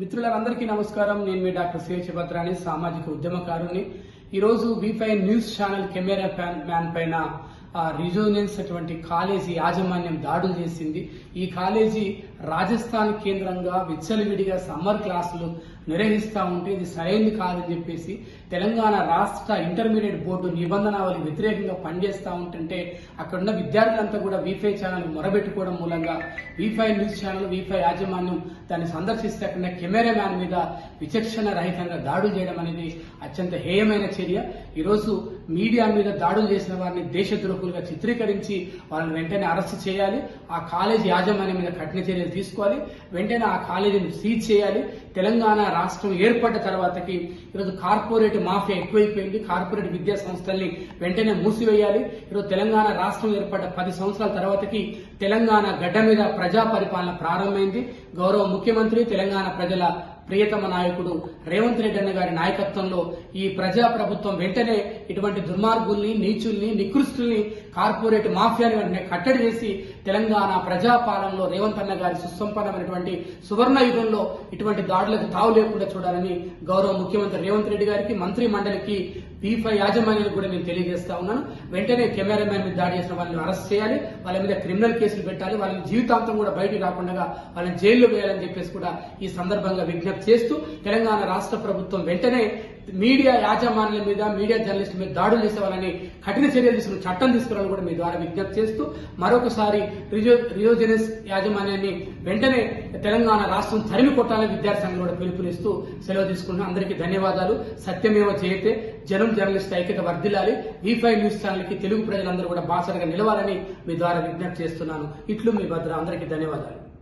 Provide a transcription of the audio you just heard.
మిత్రులందరికీ నమస్కారం. నేను మీ డాక్టర్ సిహెచ్ సామాజిక ఉద్యమకారుని ఈరోజు బీఫై news channel camera pan man పైన రిజోనెన్స్ అటువంటి కాలేజీ యాజమాన్యం దాడులు చేసింది. ఈ కాలేజీ రాజస్థాన్ కేంద్రంగా విచ్చలవిడిగా సమ్మర్ క్లాసులు నిర్వహిస్తూ ఉంటే ఇది సరైనది కాదని చెప్పేసి తెలంగాణ రాష్ట్ర ఇంటర్మీడియట్ బోర్డు నిబంధనావళి వ్యతిరేకంగా పనిచేస్తూ ఉంటుంటే అక్కడున్న విద్యార్థులంతా కూడా వీఫై ఛానల్ మొరబెట్టుకోవడం మూలంగా వీఫై న్యూస్ ఛానల్ వీఫై యాజమాన్యం దాన్ని సందర్శిస్తే అక్కడ కెమెరామ్యాన్ మీద విచక్షణ రహితంగా దాడులు చేయడం అనేది అత్యంత హేయమైన చర్య. ఈరోజు మీడియా మీద దాడులు చేసిన వారిని దేశద్రోహులుగా చిత్రీకరించి వాళ్ళని వెంటనే అరెస్ట్ చేయాలి. ఆ కాలేజీ యాజమాన్యం మీద కఠిన చర్యలు తీసుకోవాలి. వెంటనే ఆ కాలేజీని సీజ్ చేయాలి. తెలంగాణ రాష్ట్రం ఏర్పడ్డ తర్వాతకి ఈరోజు కార్పొరేట్ మాఫియా ఎక్కువైపోయింది. కార్పొరేట్ విద్యా సంస్థల్ని వెంటనే మూసివేయాలి. ఈరోజు తెలంగాణ రాష్ట్రం ఏర్పడ్డ పది సంవత్సరాల తర్వాతకి తెలంగాణ గడ్డ మీద ప్రజా పరిపాలన ప్రారంభమైంది. గౌరవ ముఖ్యమంత్రి తెలంగాణ ప్రజల ప్రియతమ నాయకుడు రేవంత్ రెడ్డి అన్న గారి నాయకత్వంలో ఈ ప్రజా ప్రభుత్వం వెంటనే ఇటువంటి దుర్మార్గుల్ని నీచుల్ని నికృష్టుల్ని కార్పొరేట్ మాఫియాని వెంటనే కట్టడి చేసి తెలంగాణ ప్రజాపాలనలో రేవంత్ అన్న గారి సుసంపన్నమైనటువంటి సువర్ణ యుగంలో ఇటువంటి దాడులకు తావు లేకుండా చూడాలని గౌరవ ముఖ్యమంత్రి రేవంత్ రెడ్డి గారికి మంత్రి మండలికి పీఫై యాజమాన్యానికి కూడా నేను తెలియజేస్తా ఉన్నాను. వెంటనే కెమెరామ్యాన్ మీద దాడి చేసిన వాళ్ళని అరెస్ట్ చేయాలి. వాళ్ళ మీద క్రిమినల్ కేసులు పెట్టాలి. వాళ్ళని జీవితాంతం కూడా బయటకు రాకుండా వాళ్ళని జైల్లో వేయాలని చెప్పేసి కూడా ఈ సందర్భంగా విజ్ఞప్తి చేస్తూ తెలంగాణ రాష్ట్ర ప్రభుత్వం వెంటనే మీడియా యాజమాన్యుల మీద మీడియా జర్నలిస్టుల మీద దాడులు చేసే వాళ్ళని కఠిన చర్యలు తీసుకుని చట్టం తీసుకురావాలని కూడా మీ ద్వారా విజ్ఞప్తి చేస్తూ మరొకసారి రిజో రియోజెనస్ యాజమాన్యాన్ని వెంటనే తెలంగాణ రాష్ట్రం తరిమి కొట్టాలని విద్యార్థి సంఘం కూడా పిలుపునిస్తూ సెలవు తీసుకుంటున్నాం. అందరికీ ధన్యవాదాలు. సత్యమేవ చేయతే జనం జర్నలిస్ట్ ఐక్యత వర్ధిల్లాలి. ఫైవ్ న్యూస్ ఛానల్కి తెలుగు ప్రజలందరూ కూడా బాసరగా నిలవాలని మీ ద్వారా విజ్ఞప్తి చేస్తున్నాను. ఇట్లు మీ భద్ర. అందరికీ ధన్యవాదాలు.